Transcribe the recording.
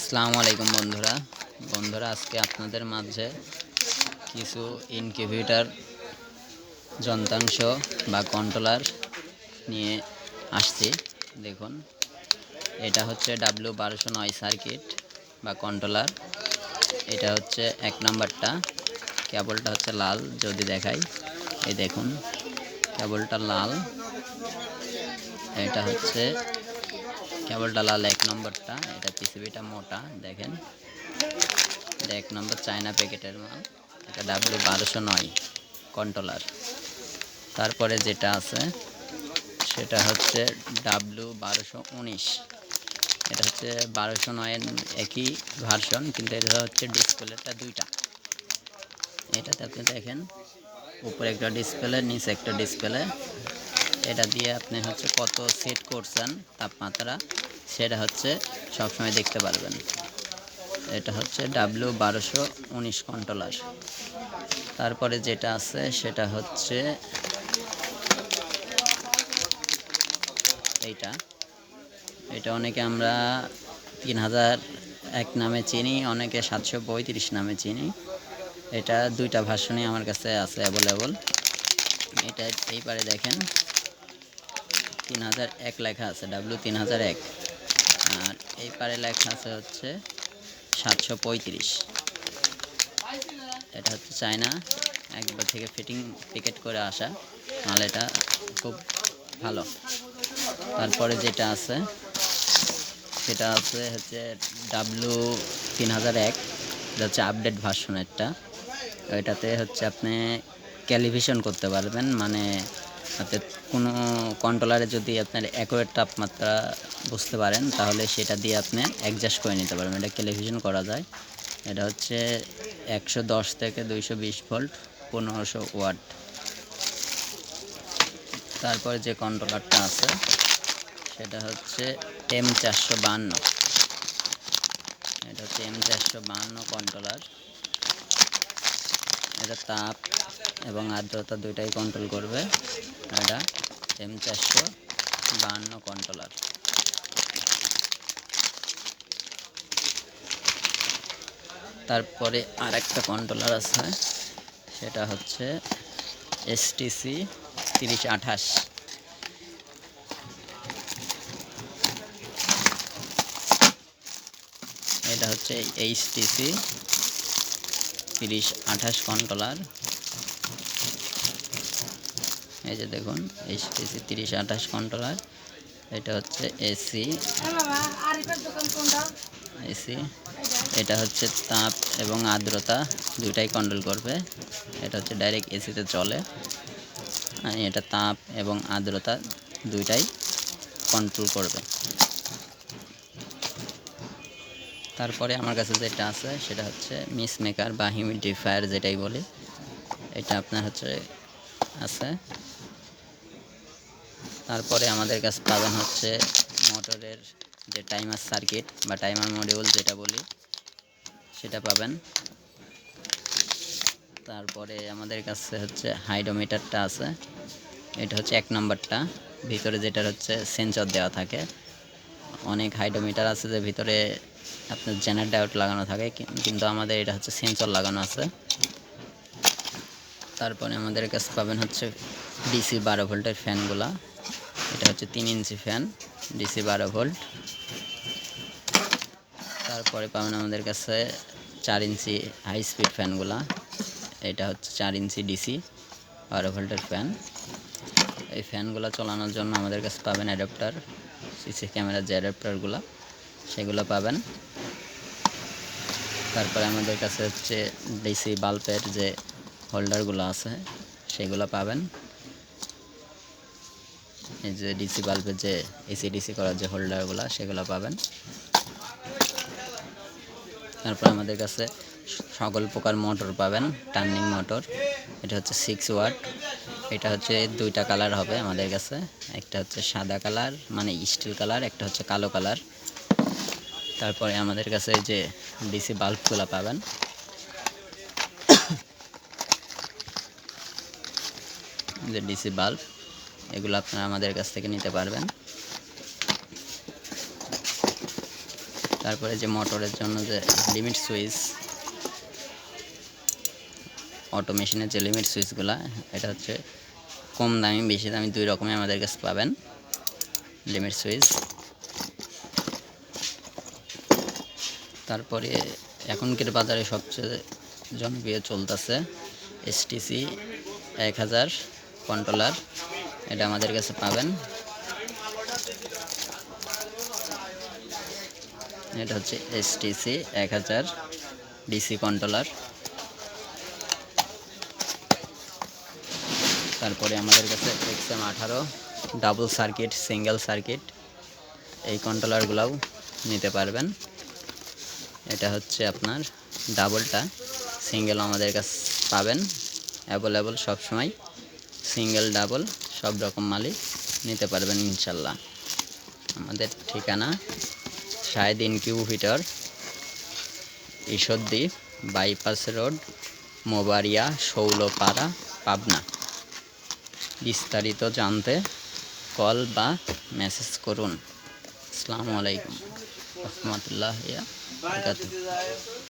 আসসালামু আলাইকুম বন্ধুরা। বন্ধুরা, আজকে আপনাদের মাঝে কিছু ইনকিউবেটর যন্ত্রাংশ বা কন্ট্রোলার নিয়ে আসছি। দেখুন, এটা হচ্ছে ডাব্লিউ বারোশো নয় সার্কিট বা কন্ট্রোলার এটা হচ্ছে এক নাম্বারটা। কেবলটা হচ্ছে লাল, যদি দেখাই। এই দেখুন, কেবলটা লাল। এটা হচ্ছে কেবলটা লাল এক নম্বরটা, এটা পিসিবিটা মোটা, দেখেন। এটা এক নম্বর চায়না প্যাকেটের মাল, এটা ডাব্লিউ বারোশো নয় কন্ট্রোলার। তারপরে যেটা আছে, সেটা হচ্ছে ডাব্লিউ বারোশো উনিশ। এটা হচ্ছে বারোশো নয়ের একই ভার্সন কিন্তু এটা হচ্ছে ডিসপ্লেটা দুইটা। এটাতে আপনি দেখেন, উপরে একটা ডিসপ্লে, নিচে একটা ডিসপ্লে। এটা দিয়ে আপনি হচ্ছে কত সেট করছেন তাপমাত্রা, সেটা হচ্ছে সবসময় দেখতে পারবেন। এটা হচ্ছে ডাব্লিউ বারোশো উনিশ কন্ট্রোলার তারপরে যেটা আছে সেটা হচ্ছে এইটা। এটা অনেকে আমরা তিন হাজার এক নামে চিনি, অনেকে সাতশো পঁয়ত্রিশ নামে চিনি। এটা দুইটা ভার্সনই আমার কাছে আছে অ্যাভেলেবল। এটা এইবারে দেখেন। তিন হাজার এক লেখা আছে, ডাব্লিউ তিন হাজার এক। আর এই পারে লেখা আছে হচ্ছে সাতশো পঁয়ত্রিশ। এটা হচ্ছে চায়না, একবার থেকে ফিটিং টিকেট করে আসা। মাল এটা খুব ভালো। তারপরে যেটা আছে, সেটা আছে হচ্ছে ডাব্লিউ তিন হাজার এক। এটা হচ্ছে আপডেট ভার্সন একটা। ওইটাতে হচ্ছে আপনি ক্যালিভিশন করতে পারবেন মানে আপনি কোনো কন্ট্রোলারে যদি আপনার অ্যাকুরেট তাপমাত্রা বুঝতে পারেন, তাহলে সেটা দিয়ে আপনি অ্যাডজাস্ট করে নিতে পারবেন। এটা টেলিভিশন করা যায়। এটা হচ্ছে একশো দশ থেকে দুইশো বিশ ভোল্ট পনেরোশো ওয়াট তারপরে যে কন্ট্রোলারটা আছে, সেটা হচ্ছে এম চারশো বান্ন। এটা হচ্ছে এম চারশো বান্ন কন্ট্রোলার এটা তাপ এবং আর্দ্রতা দুইটাই কন্ট্রোল করবে। এটা এম চারশো বাহান্ন কন্ট্রোলার তারপরে আর একটা কন্ট্রোলার আছে, সেটা হচ্ছে এসটিসি তিরিশ আঠাশ। এটা হচ্ছে এইচটিসি তিরিশ আঠাশ কন্ট্রোলার এই যে দেখুন এইচটিসি তিরিশ আঠাশ কন্ট্রোলার এটা হচ্ছে এসি এসি এটা হচ্ছে তাপ এবং আর্দ্রতা দুইটাই কন্ট্রোল করবে, এটা হচ্ছে ডাইরেক্ট এসিতে চলে এটা তাপ এবং আর্দ্রতা দুইটাই কন্ট্রোল করবে। তারপরে আমার কাছে যেটা আছে, সেটা হচ্ছে মিস মেকার বা হিউমিডিফায়ার যেটাই বলি, এটা আপনার হচ্ছে আছে। তারপরে আমাদের কাছে পাবেন হচ্ছে মোটরের যে টাইমার সার্কিট বা টাইমার মডিউল যেটা বলি, সেটা পাবেন। তারপরে আমাদের কাছে হচ্ছে হাইডোমিটারটা আছে। এটা হচ্ছে এক নম্বরটা। ভিতরে যেটা হচ্ছে সেন্সর দেওয়া থাকে। অনেক হাইডোমিটার আছে যে ভিতরে আপনার জেনার ডায়োড লাগানো থাকে কিন্তু আমাদের এটা হচ্ছে সেন্সর লাগানো আছে। তারপরে আমাদের কাছে পাবেন হচ্ছে ডিসি বারো ভোল্টের ফ্যানগুলা এটা হচ্ছে তিন ইঞ্চি ফ্যান ডিসি বারো ভোল্ট তারপরে পাবেন আমাদের কাছে চার ইঞ্চি হাই স্পিড ফ্যানগুলা এটা হচ্ছে চার ইঞ্চি ডিসি বারো ভোল্টের ফ্যান এই ফ্যানগুলো চালানোর জন্য আমাদের কাছে পাবেন অ্যাডাপ্টার সিসি ক্যামেরার যে অ্যাডাপ্টারগুলো সেগুলো পাবেন। তারপরে আমাদের কাছে হচ্ছে ডিসি বাল্বের যে হোল্ডারগুলো আছে, সেগুলো পাবেন। এই যে ডিসি বাল্বের যে এসি ডিসি করার যে হোল্ডারগুলো, সেগুলো পাবেন। তারপর আমাদের কাছে সকল প্রকার মোটর পাবেন, টার্নিং মোটর। এটা হচ্ছে সিক্স ওয়াট এটা হচ্ছে দুইটা কালার হবে আমাদের কাছে। একটা হচ্ছে সাদা কালার মানে স্টিল কালার, একটা হচ্ছে কালো কালার। তারপরে আমাদের কাছে যে ডিসি বাল্বগুলো পাবেন। যে ডিসি বাল্ব। এগুলো আপনারা আমাদের কাছ থেকে নিতে পারবেন। তারপরে যে মোটরের জন্য যে লিমিট সুইচ অটো মেশিনের যে লিমিট সুইচগুলো এটা হচ্ছে কম দামি, বেশি দামি দুই রকমই আমাদের কাছে পাবেন লিমিট সুইচ তারপরে এখনকার বাজারে সবচেয়ে জনপ্রিয় চলতেছে এসটিসি এক হাজার কন্ট্রোলার এটা আমাদের কাছে পাবেন। এটা হচ্ছে এসটিসি এক হাজার ডিসি কন্ট্রোলার তারপরে আমাদের কাছে এক্সএম আঠারো ডাবল সার্কিট সিঙ্গেল সার্কিট এই কন্ট্রোলারগুলোও নিতে পারবেন। এটা হচ্ছে আপনার ডাবলটা সিঙ্গেল আমাদের কাছে পাবেন। অ্যাভেলেবল সবসময়। সিঙ্গেল ডাবল সব রকম মালই নিতে পারবেন ইনশাল্লাহ। আমাদের ঠিকানা শাহেদিন কিউ ভিটর ঈশ্বরদী, বাইপাস রোড মোবারিয়া শৌলপাড়া, পাবনা। বিস্তারিত জানতে কল বা মেসেজ করুন। আসসালামু আলাইকুম। রহমতুল্লাহ